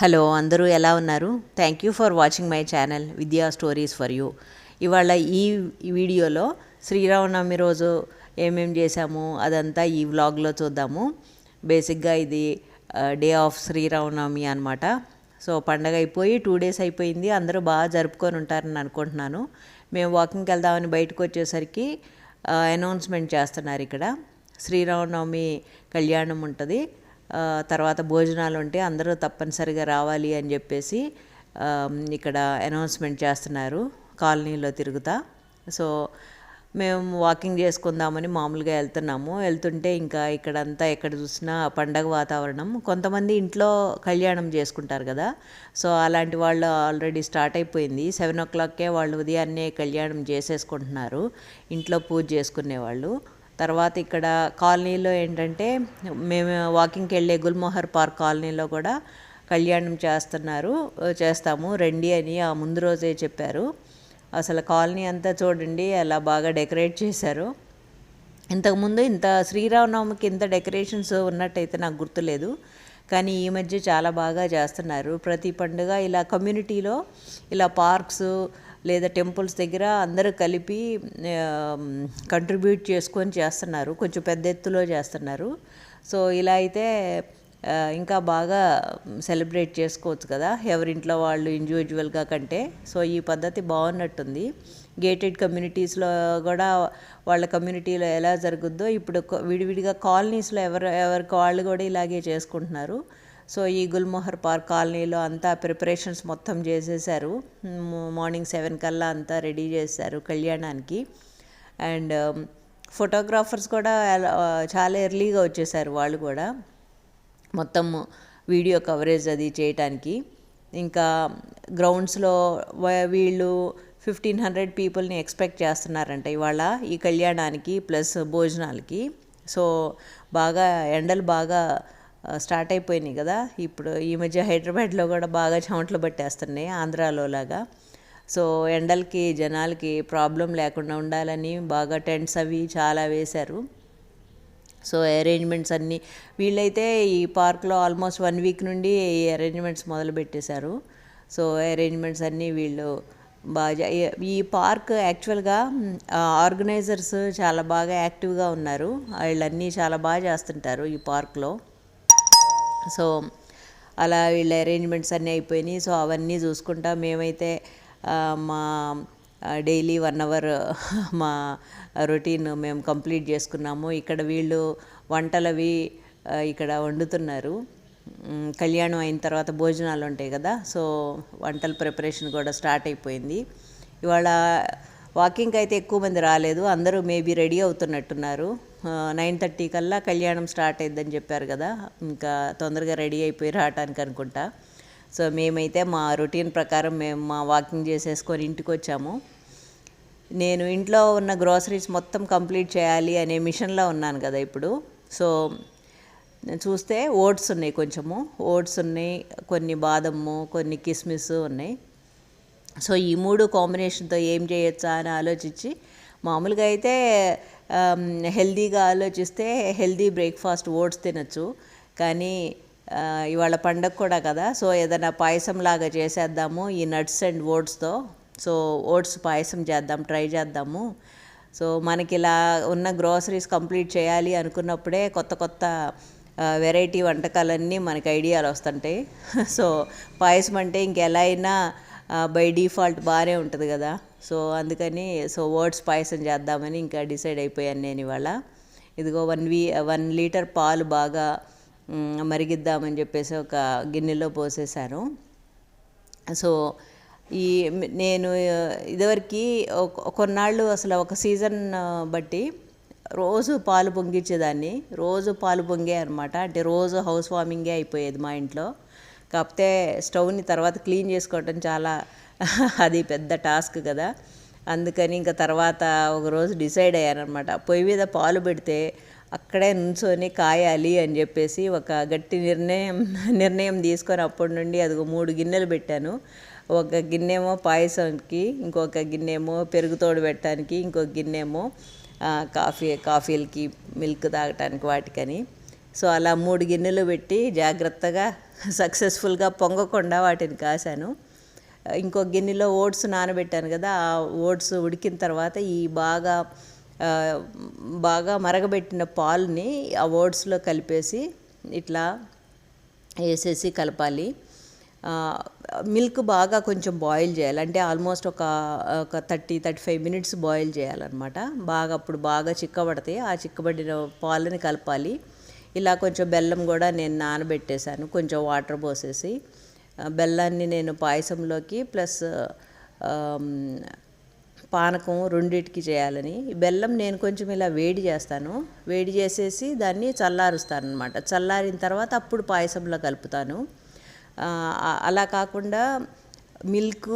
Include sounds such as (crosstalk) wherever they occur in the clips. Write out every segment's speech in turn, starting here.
Hello అందరూ ఎలా ఉన్నారు? Thank you for watching my channel Vidya stories for you ఇవాళ ఈ వీడియోలో శ్రీరామనవమి రోజు ఏమేం చేశాము? అదంతా ఈ వ్లాగ్లో చూద్దాము. బేసిక్గా ఇది డే ఆఫ్ శ్రీరామనవమి అనమాట సో పండగ అయిపోయి టూ డేస్ అయిపోయింది. అందరూ బాగా జరుపుకొని ఉంటారని అనుకుంటున్నాను. మేము వాకింగ్కి వెళ్దామని బయటకు వచ్చేసరికి అనౌన్స్మెంట్ చేస్తున్నారు ఇక్కడ. శ్రీరామనవమి కళ్యాణం ఉంటుంది. తర్వాత భోజనాలు ఉంటే అందరూ తప్పనిసరిగా రావాలి అని చెప్పేసి ఇక్కడ అనౌన్స్మెంట్ చేస్తున్నారు కాలనీలో తిరుగుతా. సో మేము వాకింగ్ చేసుకుందామని మామూలుగా వెళ్తున్నాము. వెళ్తుంటే ఇంకా ఇక్కడంతా ఎక్కడ చూసినా పండగ వాతావరణం. కొంతమంది ఇంట్లో కళ్యాణం చేసుకుంటారు కదా సో అలాంటి వాళ్ళు ఆల్రెడీ స్టార్ట్ అయిపోయింది. సెవెన్ ఓ క్లాక్కే వాళ్ళు ఉదయాన్నే కళ్యాణం చేసేసుకుంటున్నారు. ఇంట్లో పూజ చేసుకునే వాళ్ళు తర్వాత ఇక్కడ కాలనీలో ఏంటంటే మేము వాకింగ్కి వెళ్ళే గుల్మోహర్ పార్క్ కాలనీలో కూడా కళ్యాణం చేస్తున్నారు చేస్తాము. రండి అని ఆ ముందు రోజే చెప్పారు. అసలు కాలనీ అంతా చూడండి అలా బాగా డెకరేట్ చేశారు. ఇంతకుముందు ఇంత శ్రీరామనవమికి ఇంత డెకరేషన్స్ ఉన్నట్టయితే నాకు గుర్తులేదు. కానీ ఈ మధ్య చాలా బాగా చేస్తున్నారు. ప్రతి పండుగ ఇలా కమ్యూనిటీలో ఇలా పార్క్స్ లేదా టెంపుల్స్ దగ్గర అందరూ కలిపి కంట్రిబ్యూట్ చేసుకొని చేస్తున్నారు. కొంచెం పెద్ద ఎత్తులో చేస్తున్నారు. సో ఇలా అయితే ఇంకా బాగా సెలబ్రేట్ చేసుకోవచ్చు కదా ఎవరింట్లో వాళ్ళు ఇండివిజువల్గా కంటే. సో ఈ పద్ధతి బాగున్నట్టుంది. గేటెడ్ కమ్యూనిటీస్లో కూడా వాళ్ళ కమ్యూనిటీలో ఎలా జరుగుద్దో ఇప్పుడు విడివిడిగా కాలనీస్లో ఎవరు ఎవరికి వాళ్ళు కూడా ఇలాగే చేసుకుంటున్నారు. సో ఈ గుల్మోహర్ పార్క్ కాలనీలో అంతా ప్రిపరేషన్స్ మొత్తం చేసేసారు మార్నింగ్ సెవెన్ కల్లా అంతా రెడీ చేశారు కళ్యాణానికి. అండ్ ఫోటోగ్రాఫర్స్ కూడా చాలా ఎర్లీగా వచ్చేసారు వాళ్ళు కూడా. మొత్తం వీడియో కవరేజ్ అది చేయటానికి. ఇంకా గ్రౌండ్స్లో వీళ్ళు ఫిఫ్టీన్ హండ్రెడ్ పీపుల్ని ఎక్స్పెక్ట్ చేస్తున్నారంట ఇవాళ ఈ కళ్యాణానికి ప్లస్ భోజనాలకి. సో బాగా ఎండలు బాగా స్టార్ట్ అయిపోయినాయి కదా. ఇప్పుడు ఈ మధ్య హైదరాబాద్లో కూడా బాగా చెమట్లు పట్టేస్తున్నాయి ఆంధ్రాలో లాగా. సో ఎండలకి జనాలకి ప్రాబ్లం లేకుండా ఉండాలని బాగా టెంట్స్ అవి చాలా వేశారు. సో అరేంజ్మెంట్స్ అన్నీ వీళ్ళైతే ఈ పార్క్లో ఆల్మోస్ట్ వన్ వీక్ నుండి ఈ అరేంజ్మెంట్స్ మొదలు పెట్టేశారు. సో అరేంజ్మెంట్స్ అన్నీ వీళ్ళు బాగా ఈ పార్క్ యాక్చువల్గా ఆర్గనైజర్స్ చాలా బాగా యాక్టివ్గా ఉన్నారు. వీళ్ళన్నీ చాలా బాగా చేస్తుంటారు ఈ పార్క్లో. సో అలా వీళ్ళ అరేంజ్మెంట్స్ అన్నీ అయిపోయినాయి. సో అవన్నీ చూసుకుంటా మేమైతే మా డైలీ వన్ అవర్ మా రొటీన్ మేము కంప్లీట్ చేసుకున్నాము. ఇక్కడ వీళ్ళు వంటలవి ఇక్కడ వండుతున్నారు. కళ్యాణం అయిన తర్వాత భోజనాలు ఉంటాయి కదా సో వంటల ప్రిపరేషన్ కూడా స్టార్ట్ అయిపోయింది. ఇవాళ వాకింగ్కి అయితే ఎక్కువ మంది రాలేదు. అందరూ మేబీ రెడీ అవుతున్నట్టున్నారు. నైన్ థర్టీ కల్లా కళ్యాణం స్టార్ట్ అయిద్దని చెప్పారు కదా. ఇంకా తొందరగా రెడీ అయిపోయి రావటానికి అనుకుంటా. సో మేమైతే మా రొటీన్ ప్రకారం మేము మా వాకింగ్ చేసేసుకొని ఇంటికి వచ్చాము. నేను ఇంట్లో ఉన్న గ్రోసరీస్ మొత్తం కంప్లీట్ చేయాలి అనే మిషన్లో ఉన్నాను కదా ఇప్పుడు. సో నేను చూస్తే ఓట్స్ ఉన్నాయి కొంచెము. ఓట్స్ ఉన్నాయి కొన్ని బాదము కొన్ని కిస్మిస్ ఉన్నాయి. సో ఈ మూడు కాంబినేషన్తో ఏం చేయొచ్చా అని ఆలోచించి మామూలుగా అయితే Um, హెల్దీగా ఆలోచిస్తే హెల్దీ బ్రేక్ఫాస్ట్ ఓట్స్ తినచ్చు. కానీ ఇవాళ పండగ కూడా కదా సో ఏదైనా పాయసం లాగా చేసేద్దాము ఈ నట్స్ అండ్ ఓట్స్తో సో ఓట్స్ పాయసం చేద్దాం ట్రై చేద్దాము. సో మనకి ఇలా ఉన్న గ్రోసరీస్ కంప్లీట్ చేయాలి అనుకున్నప్పుడే కొత్త కొత్త వెరైటీ వంటకాలన్నీ మనకి ఐడియాలు వస్తుంటాయి. (laughs) సో పాయసం అంటే ఇంకెలా అయినా బై డిఫాల్ట్ బాగానే ఉంటుంది కదా. సో అందుకని సో ఓట్స్ పాయసం చేద్దామని ఇంకా డిసైడ్ అయిపోయాను నేను ఇవాళ. ఇదిగో వన్ వీ వన్ లీటర్ పాలు బాగా మరిగిద్దామని చెప్పేసి ఒక గిన్నెలో పోసేశాను. సో ఈ నేను ఇదివరకు కొన్నాళ్ళు అసలు ఒక సీజన్ బట్టి రోజు పాలు పొంగిచ్చేదాన్ని. రోజు పాలు పొంగే అనమాట అంటే రోజు హౌస్ వార్మింగే అయిపోయేది మా ఇంట్లో. కాకపోతే స్టవ్ని తర్వాత క్లీన్ చేసుకోవటం చాలా (laughs) అది పెద్ద టాస్క్ కదా. అందుకని ఇంకా తర్వాత ఒకరోజు డిసైడ్ అయ్యానమాట పొయ్యి మీద పాలు పెడితే అక్కడే నుంచొని కాయాలి అని చెప్పేసి ఒక గట్టి నిర్ణయం నిర్ణయం తీసుకొని అప్పటి నుండి అది మూడు గిన్నెలు పెట్టాను. ఒక గిన్నెమో పాయసంకి ఇంకొక గిన్నెమో పెరుగు తోడు పెట్టడానికి ఇంకొక గిన్నెమో కాఫీ కాఫీలకి మిల్క్ తాగటానికి వాటికని. సో అలా మూడు గిన్నెలు పెట్టి జాగ్రత్తగా సక్సెస్ఫుల్గా పొంగకుండా వాటిని కాశాను. ఇంకో గిన్నెలో ఓట్స్ నానబెట్టాను కదా ఆ ఓట్స్ ఉడికిన తర్వాత ఈ బాగా బాగా మరగబెట్టిన పాలుని ఆ ఓట్స్లో కలిపేసి ఇట్లా వేసేసి కలపాలి. మిల్క్ బాగా కొంచెం బాయిల్ చేయాలి. అంటే ఆల్మోస్ట్ ఒక ఒక thirty thirty five minutes boil చేయాలన్నమాట. బాగా అప్పుడు బాగా చిక్కబడతాయి. ఆ చిక్కబడిన పాలని కలపాలి. ఇలా కొంచెం బెల్లం కూడా నేను నానబెట్టేశాను. కొంచెం వాటర్ పోసేసి బెల్లాన్ని నేను పాయసంలోకి ప్లస్ పానకం రెండిటికి చేయాలని. బెల్లం నేను కొంచెం ఇలా వేడి చేస్తాను. వేడి చేసేసి దాన్ని చల్లారుస్తాను అనమాట చల్లారిన తర్వాత అప్పుడు పాయసంలో కలుపుతాను. అలా కాకుండా మిల్క్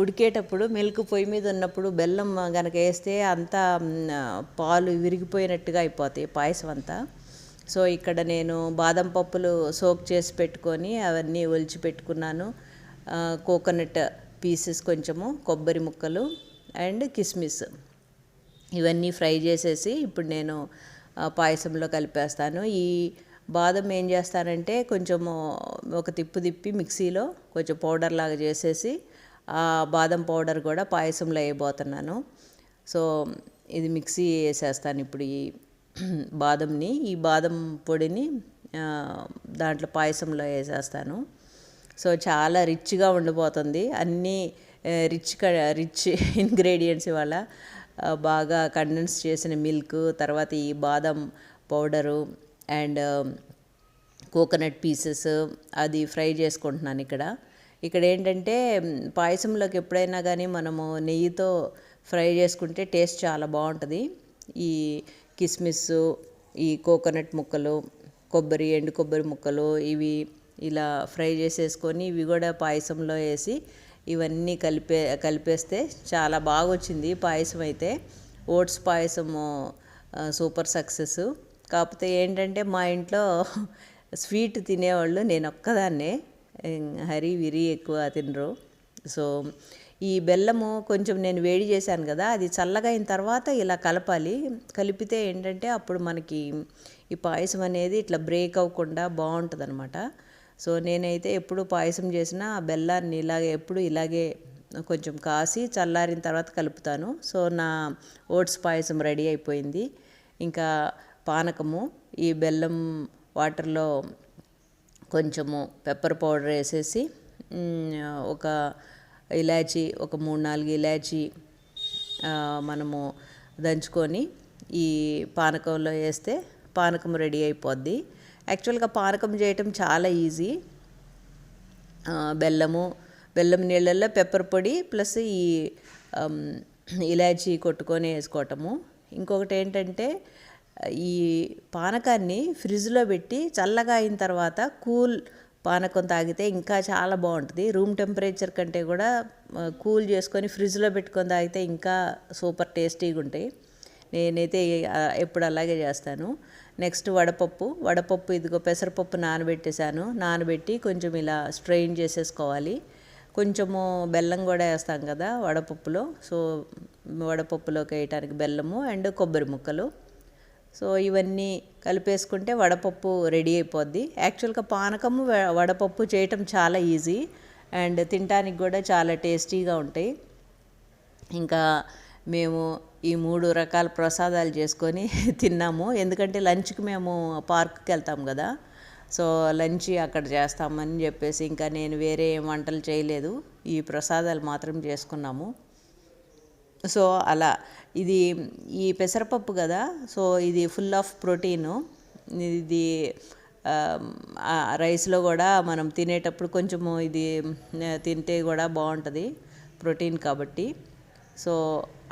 ఉడికేటప్పుడు మిల్క్ పొయ్యి మీద ఉన్నప్పుడు బెల్లం కనుక వేస్తే అంతా పాలు విరిగిపోయినట్టుగా అయిపోతాయి పాయసం అంతా సో ఇక్కడ నేను బాదం పప్పులు సోక్ చేసి పెట్టుకొని అవన్నీ ఒలిచి పెట్టుకున్నాను. కోకోనట్ పీసెస్ కొంచెము కొబ్బరి ముక్కలు అండ్ కిస్మిస్. ఇవన్నీ ఫ్రై చేసేసి ఇప్పుడు నేను పాయసంలో కలిపేస్తాను. ఈ బాదం ఏం చేస్తానంటే కొంచెము ఒక తిప్పు తిప్పి మిక్సీలో కొంచెం పౌడర్ లాగా చేసేసి ఆ బాదం పౌడర్ కూడా పాయసంలో వేయబోతున్నాను. సో ఇది మిక్సీ వేసేస్తాను ఇప్పుడు ఈ బాదంని ఈ బాదం పొడిని దాంట్లో పాయసంలో వేసేస్తాను. సో చాలా రిచ్గా ఉండిపోతుంది. అన్నీ రిచ్ రిచ్ (laughs) ఇంగ్రీడియంట్స్ ఇవాళ బాగా కండెన్స్ చేసిన మిల్క్ తర్వాత ఈ బాదం పౌడరు అండ్ కోకోనట్ పీసెస్ అది ఫ్రై చేసుకుంటున్నాను ఇక్కడ. ఇక్కడ ఏంటంటే పాయసంలోకి ఎప్పుడైనా కానీ మనము నెయ్యితో ఫ్రై చేసుకుంటే టేస్ట్ చాలా బాగుంటుంది. ఈ కిస్మిస్ ఈ కోకోనట్ ముక్కలు కొబ్బరి ఎండు కొబ్బరి ముక్కలు ఇవి ఇలా ఫ్రై చేసేసుకొని ఇవి కూడా పాయసంలో వేసి ఇవన్నీ కలిపే కలిపేస్తే చాలా బాగా వచ్చింది పాయసం అయితే. ఓట్స్ పాయసము సూపర్ సక్సెస్ కాకపోతే ఏంటంటే మా ఇంట్లో స్వీట్ తినేవాళ్ళు నేను ఒక్కదాన్నే. హరి విరి ఎక్కువ తినరు. సో ఈ బెల్లము కొంచెం నేను వేడి చేశాను కదా అది చల్లగా అయిన తర్వాత ఇలా కలపాలి. కలిపితే ఏంటంటే అప్పుడు మనకి ఈ పాయసం అనేది ఇట్లా బ్రేక్ అవ్వకుండా బాగుంటుంది అనమాట సో నేనైతే ఎప్పుడు పాయసం చేసినా ఆ బెల్లాన్ని ఇలాగే ఎప్పుడు ఇలాగే కొంచెం కాసి చల్లారిన తర్వాత కలుపుతాను. సో నా ఓట్స్ పాయసం రెడీ అయిపోయింది. ఇంకా పానకము ఈ బెల్లం వాటర్లో కొంచెము పెప్పర్ పౌడర్ వేసేసి ఒక ఇలాచి ఒక మూడు నాలుగు ఇలాచి మనము దంచుకొని ఈ పానకంలో వేస్తే పానకం రెడీ అయిపోద్ది. యాక్చువల్గా పానకం చేయటం చాలా ఈజీ. బెల్లము బెల్లం నీళ్ళల్లో పెప్పర్ పొడి ప్లస్ ఈ ఇలాచీ కొట్టుకొని వేసుకోవటము. ఇంకొకటి ఏంటంటే ఈ పానకాన్ని ఫ్రిడ్జ్లో పెట్టి చల్లగా అయిన తర్వాత కూల్ పానకం తాగితే ఇంకా చాలా బాగుంటుంది. రూమ్ టెంపరేచర్ కంటే కూడా కూల్ చేసుకొని ఫ్రిడ్జ్లో పెట్టుకొని తాగితే ఇంకా సూపర్ టేస్టీగా ఉంటాయి. నేనైతే ఎప్పుడు అలాగే చేస్తాను. నెక్స్ట్ వడపప్పు. వడపప్పు ఇదిగో పెసరపప్పు నానబెట్టేశాను. నానబెట్టి కొంచెం ఇలా స్ట్రెయిన్ చేసేసుకోవాలి. కొంచెము బెల్లం కూడా వేస్తాం కదా వడపప్పులో. సో వడపప్పులోకి వేయటానికి బెల్లము అండ్ కొబ్బరి ముక్కలు. సో ఇవన్నీ కలిపేసుకుంటే వడపప్పు రెడీ అయిపోద్ది. యాక్చువల్గా పానకము వడపప్పు చేయటం చాలా ఈజీ అండ్ తినడానికి కూడా చాలా టేస్టీగా ఉంటాయి. ఇంకా మేము ఈ మూడు రకాల ప్రసాదాలు చేసుకొని (laughs) తిన్నాము. ఎందుకంటే లంచ్కి మేము పార్క్కి వెళ్తాం కదా. సో లంచ్ అక్కడ చేస్తామని చెప్పేసి ఇంకా నేను వేరే ఏం వంటలు చేయలేదు. ఈ ప్రసాదాలు మాత్రం చేసుకున్నాము. సో అలా ఇది ఈ పెసరపప్పు కదా సో ఇది ఫుల్ ఆఫ్ ప్రోటీను ఇది రైస్లో కూడా మనం తినేటప్పుడు కొంచెము ఇది తింటే కూడా బాగుంటుంది ప్రోటీన్ కాబట్టి. సో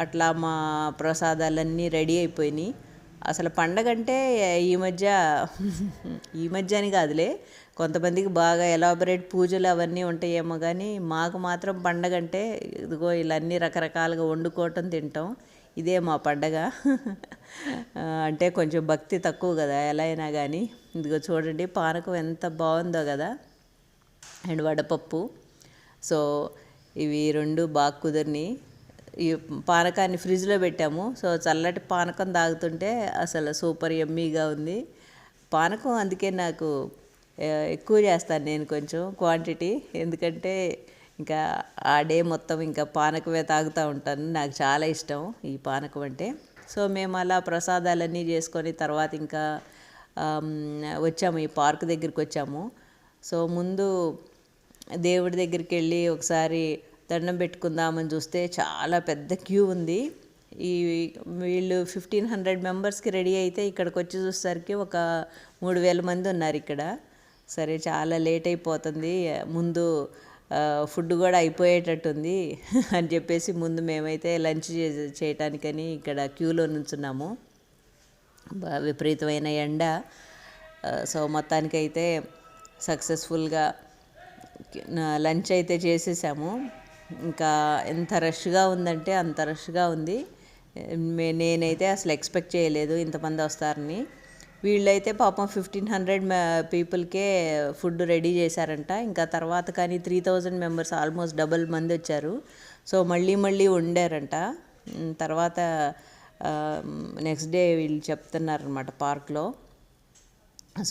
అట్లా మా ప్రసాదాలన్నీ రెడీ అయిపోయినాయి. అసలు పండగ అంటే ఈ మధ్య ఈ మధ్య అని కాదులే. కొంతమందికి బాగా ఎలాబరేట్ పూజలు అవన్నీ ఉంటాయేమో కానీ మాకు మాత్రం పండగ అంటే ఇదిగో ఇలా అన్ని రకరకాలుగా వండుకోవటం తింటాం. ఇదే మా పండగ. అంటే కొంచెం భక్తి తక్కువ కదా ఎలా అయినా కానీ ఇదిగో చూడండి పానకం ఎంత బాగుందో కదా. అండ్ వడపప్పు. సో ఇవి రెండు బాగా కుదిరినాయి. ఈ పానకాన్ని ఫ్రిడ్జ్లో పెట్టాము. సో చల్లటి పానకం తాగుతుంటే అసలు సూపర్ ఎమ్మీగా ఉంది. పానకం అందుకే నాకు ఎక్కువ చేస్తాను నేను కొంచెం క్వాంటిటీ. ఎందుకంటే ఇంకా ఆ డే మొత్తం ఇంకా పానకమే తాగుతూ ఉంటాను. నాకు చాలా ఇష్టం ఈ పానకం అంటే. సో మేము అలా ప్రసాదాలన్నీ చేసుకొని తర్వాత ఇంకా వచ్చాము. ఈ పార్క్ దగ్గరికి వచ్చాము. సో ముందు దేవుడి దగ్గరికి వెళ్ళి ఒకసారి దండం పెట్టుకుందామని చూస్తే చాలా పెద్ద క్యూ ఉంది. ఈ వీళ్ళు ఫిఫ్టీన్ హండ్రెడ్ మెంబర్స్కి రెడీ అయితే ఇక్కడికి వచ్చి చూసేసరికి ఒక మూడు వేల మంది ఉన్నారు ఇక్కడ. సరే చాలా లేట్ అయిపోతుంది. ముందు ఫుడ్ కూడా అయిపోయేటట్టుంది (laughs) అని చెప్పేసి ముందు మేమైతే లంచ్ చే- చేయటానికని ఇక్కడ క్యూలో నుంచున్నాము. విపరీతమైన ఎండ. సో మొత్తానికైతే సక్సెస్ఫుల్గా లంచ్ అయితే చేసేసాము. ఇంకా ఎంత రష్గా ఉందంటే అంత రష్గా ఉంది. నేనైతే అసలు ఎక్స్పెక్ట్ చేయలేదు ఇంతమంది వస్తారని. వీళ్ళైతే పాపం ఫిఫ్టీన్ హండ్రెడ్ పీపుల్కే ఫుడ్ రెడీ చేశారంట. ఇంకా తర్వాత కానీ three thousand members almost double మంది వచ్చారు. సో మళ్ళీ మళ్ళీ వండారంట తర్వాత నెక్స్ట్ డే వీళ్ళు చెప్తున్నారనమాట పార్క్లో.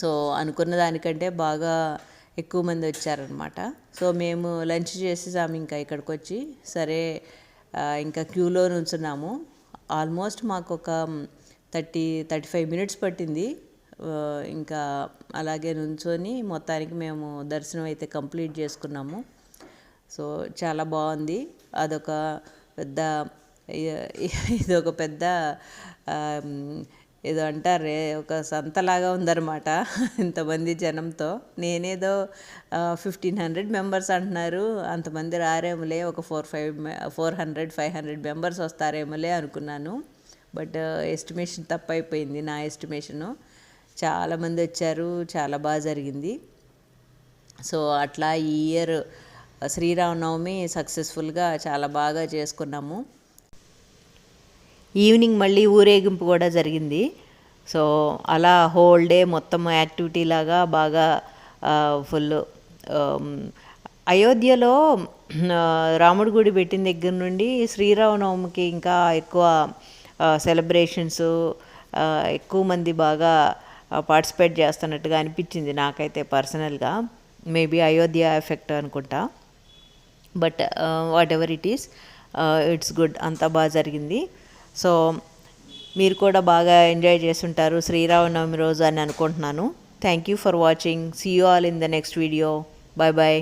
సో అనుకున్న దానికంటే బాగా ఎక్కువ మంది వచ్చారనమాట. సో మేము లంచ్ చేసేసాము ఇంకా ఇక్కడికి వచ్చి సరే ఇంకా క్యూలో నుంచున్నాము. ఆల్మోస్ట్ మాకు ఒక థర్టీ థర్టీ ఫైవ్ మినిట్స్ పట్టింది. ఇంకా అలాగే నుంచొని మొత్తానికి మేము దర్శనం అయితే కంప్లీట్ చేసుకున్నాము. సో చాలా బాగుంది. అదొక పెద్ద ఇదొక ఇది ఒక పెద్ద ఏదో అంటారే ఒక సంతలాగా ఉందన్నమాట ఇంతమంది జనంతో. నేనేదో ఫిఫ్టీన్ హండ్రెడ్ మెంబర్స్ అంటున్నారు. అంతమంది రారేమోలే ఒక four five four hundred five hundred members వస్తారేమోలే అనుకున్నాను. బట్ ఎస్టిమేషన్ తప్పైపోయింది నా ఎస్టిమేషను చాలామంది వచ్చారు చాలా బాగా జరిగింది. సో అట్లా ఈ ఇయర్ శ్రీరామనవమి సక్సెస్ఫుల్గా చాలా బాగా చేసుకున్నాము. ఈవినింగ్ మళ్ళీ ఊరేగింపు కూడా జరిగింది. సో అలా హోల్ డే మొత్తం యాక్టివిటీ లాగా బాగా ఫుల్ అయోధ్యలో రాముడి గుడి పెట్టిన దగ్గర నుండి శ్రీరామనవమికి ఇంకా ఎక్కువ సెలబ్రేషన్స్ ఎక్కువ మంది బాగా పార్టిసిపేట్ చేస్తున్నట్టుగా అనిపించింది నాకైతే పర్సనల్గా మేబీ అయోధ్య ఎఫెక్ట్ అనుకుంటా. But whatever it is it's good అంతా బాగా జరిగింది. సో మీరు కూడా బాగా ఎంజాయ్ చేస్తుంటారు శ్రీరామనవమి రోజు అని అనుకుంటున్నాను. Thank you for watching see you all in the next video bye bye